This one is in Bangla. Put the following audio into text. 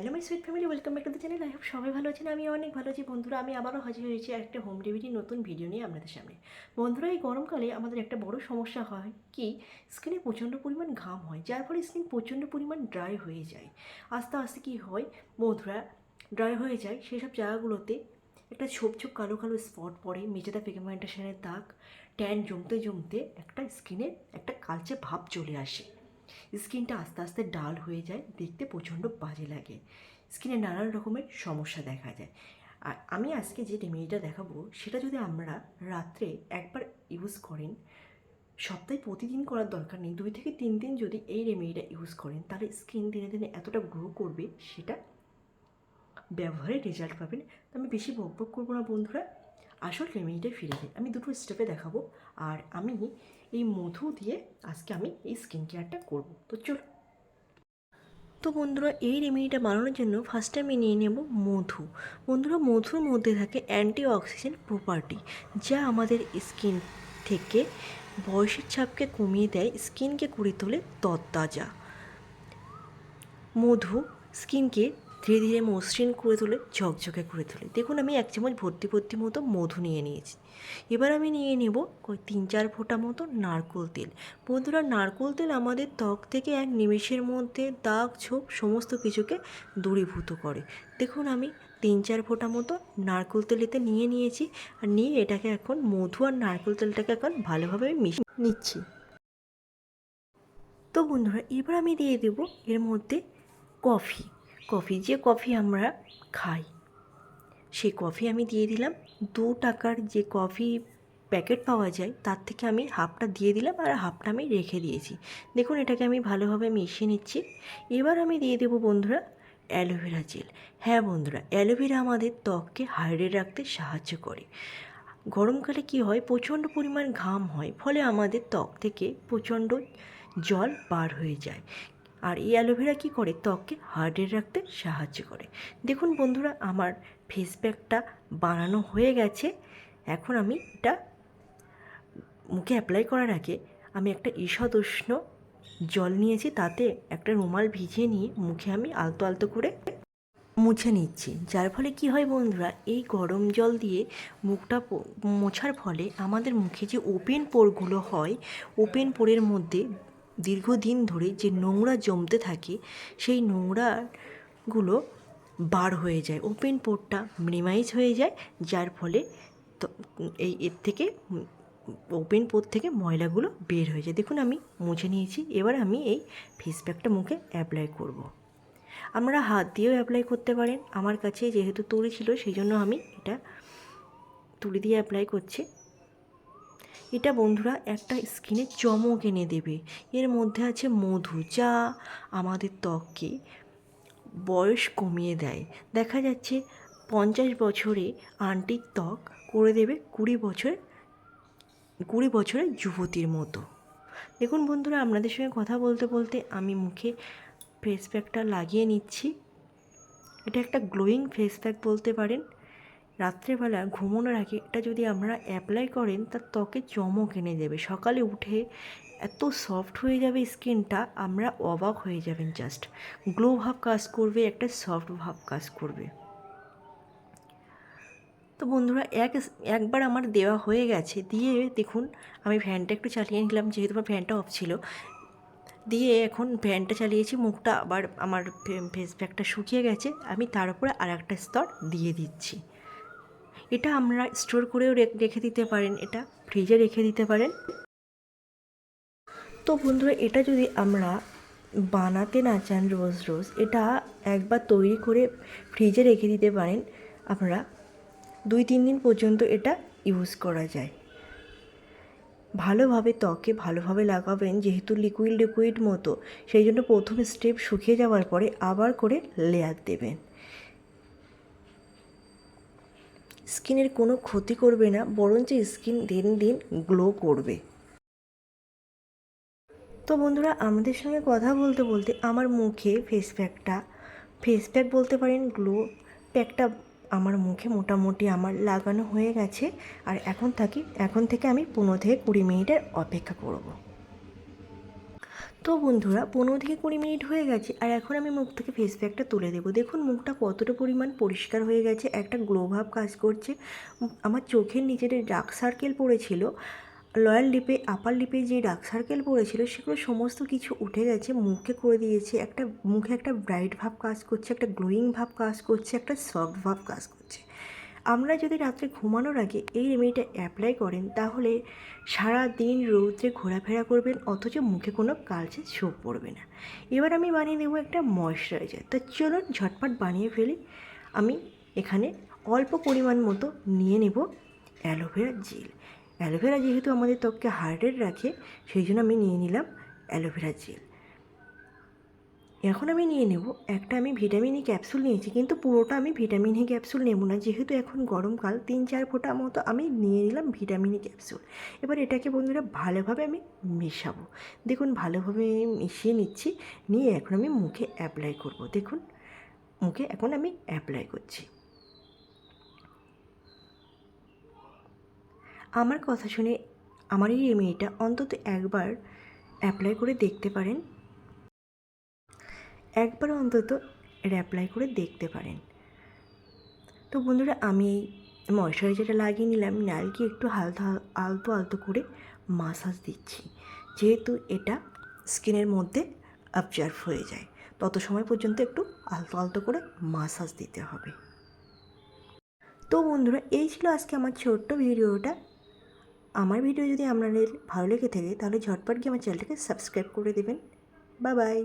Hello my sweet family welcome back to the channel I hope সবাই ভালো আছেন আমি অনেক ভালো আছি। বন্ধুরা, আমি আবারও হাজির হয়েছি একটা হোম রেমেডি নতুন ভিডিও নিয়ে আপনাদের সামনে। বন্ধুরা, এই গরমকালে আমাদের একটা বড় সমস্যা হয় কি? স্কিনে প্রচণ্ড পরিমাণ ঘাম হয়, যার ফলে স্কিন প্রচণ্ড পরিমাণ ড্রাই হয়ে যায়। আস্তে আস্তে কী হয়? বন্ধুরা ড্রাই হয়ে যায়, সেসব জায়গাগুলোতে একটা ছোপ ছোপ কালো কালো স্পট পড়ে মেঝেতে পিগমেন্টেশনের দাগ ট্যান জমতে জমতে একটা স্কিনে একটা কালচে ভাব চলে আসে। স্কিনটা আস্তে আস্তে ডাল হয়ে যায়, দেখতে প্রচণ্ড বাজে লাগে। স্কিনে নানান রকমের সমস্যা দেখা যায়। আর আমি আজকে যে রেমেডিটা দেখাবো, সেটা যদি আমরা রাত্রে একবার ইউজ করেন, সপ্তাহে প্রতিদিন করার দরকার নেই, দুই থেকে তিন দিন যদি এই রেমেডিটা ইউজ করেন, তাহলে স্কিন দিনে দিনে এতটা গ্রো করবে, সেটা ব্যবহারে রেজাল্ট পাবেন। আমি বেশি বক বক করব না, বন্ধুরা। আসল রেমেডিটাই ফিরে যাই আমি দুটো স্টেপে দেখাবো। আর আমি এই মধু দিয়ে আজকে আমি এই স্কিন কেয়ারটা করব। তো চলো। তো বন্ধুরা, এই রেমেডিটা বানানোর জন্য ফার্স্টে আমি নিয়ে নেব মধু। বন্ধুরা, মধুর মধ্যে থাকে অ্যান্টি অক্সিডেন্ট প্রপার্টি যা আমাদের স্কিন থেকে বয়সের ছাপকে কমিয়ে দেয় স্কিনকে করে তোলে তত্তাজা মধু স্কিনকে ধীরে ধীরে মসৃণ করে তোলে, ঝকঝকে করে তোলে। দেখুন, আমি এক চামচ ভর্তি ভর্তি মতো মধু নিয়ে নিয়েছি। এবার আমি নিয়ে নেব ওই তিন চার ফোঁটা মতো নারকোল তেল। বন্ধুরা, নারকোল তেল আমাদের ত্বক থেকে এক নিমেষের মধ্যে দাগ, ছোপ সমস্ত কিছুকে দূরীভূত করে। দেখুন, আমি তিন চার ফোঁটা মতো নারকোল তেল এতে নিয়ে নিয়েছি আর নিয়ে এটাকে এখন মধু আর নারকোল তেলটাকে এখন ভালোভাবে মিশিয়ে নিচ্ছি। তো বন্ধুরা, এবার আমি দিয়ে দেবো এর মধ্যে কফি। কফি, যে কফি আমরা খাই, সেই কফি আমি দিয়ে দিলাম। দু টাকার যে কফি প্যাকেট পাওয়া যায়, তার থেকে আমি হাফটা দিয়ে দিলাম আর হাফটা আমি রেখে দিয়েছি। দেখুন, এটাকে আমি ভালোভাবে মিশিয়ে নিচ্ছি। এবার আমি দিয়ে দেবো বন্ধুরা অ্যালোভেরা জেল। হ্যাঁ বন্ধুরা, অ্যালোভেরা আমাদের ত্বককে হাইড্রেট রাখতে সাহায্য করে। গরমকালে কি হয়, প্রচণ্ড পরিমাণ ঘাম হয়, ফলে আমাদের ত্বক থেকে প্রচণ্ড জল বার হয়ে যায়। আর এই অ্যালোভেরা কী করে? ত্বককে হার্ডের রাখতে সাহায্য করে। দেখুন বন্ধুরা, আমার ফেস প্যাকটা বানানো হয়ে গেছে। এখন আমি এটা মুখে অ্যাপ্লাই করার আগে আমি একটা ঈষদ উষ্ণ জল নিয়েছি, তাতে একটা রুমাল ভিজিয়ে নিয়ে মুখে আমি আলতো আলতো করে মুছে নিচ্ছি। যার ফলে কি হয় বন্ধুরা, এই গরম জল দিয়ে মুখটা মোছার ফলে আমাদের মুখে যে ওপেন পোরগুলো হয় ওপেন পোরের মধ্যে দীর্ঘদিন ধরে যে নোংরা জমতে থাকে, সেই নোংরাগুলো বার হয়ে যায়। ওপেন পোরটা মিনিমাইজ হয়ে যায়, যার ফলে এই এর থেকে ওপেন পোর থেকে ময়লাগুলো বের হয়ে যায়। দেখুন, আমি মুছে নিয়েছি। এবার আমি এই ফেস প্যাকটা মুখে অ্যাপ্লাই করব। আমরা হাত দিয়েও অ্যাপ্লাই করতে পারেন। আমার কাছে যেহেতু তুলি ছিল সেই জন্য আমি এটা তুলি দিয়ে অ্যাপ্লাই করছি। এটা বন্ধুরা একটা স্কিনে চমক এনে দেবে। এর মধ্যে আছে মধু, যা আমাদের ত্বককে বয়স কমিয়ে দেয়। দেখা যাচ্ছে পঞ্চাশ বছরে আন্টির ত্বক করে দেবে কুড়ি বছর, কুড়ি বছরের যুবতীর মতো। দেখুন বন্ধুরা, আপনাদের সঙ্গে কথা বলতে বলতে আমি মুখে ফেস প্যাকটা লাগিয়ে নিচ্ছি। এটা একটা গ্লোয়িং ফেস প্যাক বলতে পারেন। রাত্রেবেলা ঘুমানোর আগে এটা যদি আপনারা অ্যাপ্লাই করেন তার ত্বকে চমক এনে দেবে। সকালে উঠে এত সফট হয়ে যাবে স্কিনটা আমরা অবাক হয়ে যাবেন জাস্ট গ্লো ভাব কাজ করবে, একটা সফট ভাব কাজ করবে। তো বন্ধুরা, এক একবার আমার দেওয়া হয়ে গেছে, দিয়ে দেখুন, আমি ফ্যানটা একটু চালিয়ে নিলাম, যেহেতু আমার ফ্যানটা অফ ছিল। দিয়ে এখন ফ্যানটা চালিয়েছি, মুখটা আবার আমার ফেস প্যাকটা শুকিয়ে গেছে, আমি তার উপরে আর একটা স্তর দিয়ে দিচ্ছি। এটা আমরা স্টোর করেও রেখে দিতে পারেন, এটা ফ্রিজে রেখে দিতে পারেন। তো বন্ধুরা, এটা যদি আমরা বানাতে না চান রোজ রোজ, এটা একবার তৈরি করে ফ্রিজে রেখে দিতে পারেন, আপনারা দুই তিন দিন পর্যন্ত এটা ইউজ করা যায়। ভালোভাবে ত্বকে ভালোভাবে লাগাবেন, যেহেতু লিকুইড লিকুইড মতো, সেই জন্য প্রথম স্টেপ শুকিয়ে যাওয়ার পরে আবার করে লেয়ার দেবেন। স্কিনের কোনো ক্ষতি করবে না, বরঞ্চ স্কিন দিন দিন গ্লো করবে। তো বন্ধুরা, আমাদের সঙ্গে কথা বলতে বলতে আমার মুখে ফেস প্যাকটা ফেস প্যাক বলতে পারেন, গ্লো প্যাকটা আমার মুখে মোটামুটি আমার লাগানো হয়ে গেছে। আর এখন থাকি, এখন থেকে আমি পনেরো থেকে কুড়ি মিনিটের অপেক্ষা করব। তো বন্ধুরা, পনেরো থেকে কুড়ি মিনিট হয়ে গেছে আর এখন আমি মুখ থেকে ফেস প্যাকটা তুলে দেবো। দেখুন, মুখটা কতটা পরিমাণ পরিষ্কার হয়ে গেছে, একটা গ্লো ভাব কাজ করছে। আমার চোখের নিচে যে ডার্ক সার্কেল পড়েছিল লয়াল লিপে আপার লিপে যে ডার্ক সার্কেল পড়েছিল, সেগুলো সমস্ত কিছু উঠে গেছে, মুখে করে দিয়েছে, একটা, মুখে একটা ব্রাইট ভাব কাজ করছে, একটা গ্লোয়িং ভাব কাজ করছে, একটা সফট ভাব কাজ করছে। আমরা যদি রাত্রে ঘুমানোর আগে এই রেমেডিটা অ্যাপ্লাই করেন, তাহলে সারা দিন রৌদ্রে ঘোরাফেরা করবেন, অথচ মুখে কোনো কালচে ছোপ পড়বে না। এবার আমি বানিয়ে দেবো একটা ময়শ্চারাইজার তো চলুন ঝটপট বানিয়ে ফেলি। আমি এখানে অল্প পরিমাণ মতো নিয়ে নেব অ্যালোভেরা জেল। অ্যালোভেরা যেহেতু আমাদের ত্বককে হার্ডেড রাখে, সেই জন্য আমি নিয়ে নিলাম অ্যালোভেরা জেল। এখন আমি নিয়ে নেব। একটা আমি ভিটামিন ই ক্যাপসুল নিয়েছি, কিন্তু পুরোটা আমি ভিটামিন ই ক্যাপসুল নেব না। যেহেতু এখন গরমকাল তিন চার ফোঁটা মতো আমি নিয়ে নিলাম ভিটামিন ই ক্যাপসুল এবার এটাকে বন্ধুরা ভালোভাবে আমি মেশাবো। দেখুন, ভালোভাবে মিশিয়ে নিচ্ছি, নিয়ে এখন আমি মুখে অ্যাপ্লাই করব। দেখুন, মুখে এখন আমি অ্যাপ্লাই করছি। আমার কথা শুনে আমার এই রেমেডিটা অন্তত একবার অ্যাপ্লাই করে দেখতে পারেন। একবার অন্তত অ্যাপ্লাই করে দেখতে পারেন। তো বন্ধুরা, আমি এই ময়শ্চারাইজারটা লাগিয়ে নিলাম। নালকে একটু হালকা আলতো আলতো করে মাসাজ দিচ্ছি। যেহেতু এটা স্কিনের মধ্যে অবজার্ভ হয়ে যায়, তত সময় পর্যন্ত একটু আলতো আলতো করে মাসাজ দিতে হবে। তো বন্ধুরা, এই ছিল আজকে আমার ছোট্ট ভিডিওটা। আমার ভিডিও যদি আপনাদের ভালো লেগে থাকে, তাহলে ঝটপট গিয়ে আমার চ্যানেলটাকে সাবস্ক্রাইব করে দেবেন। Bye bye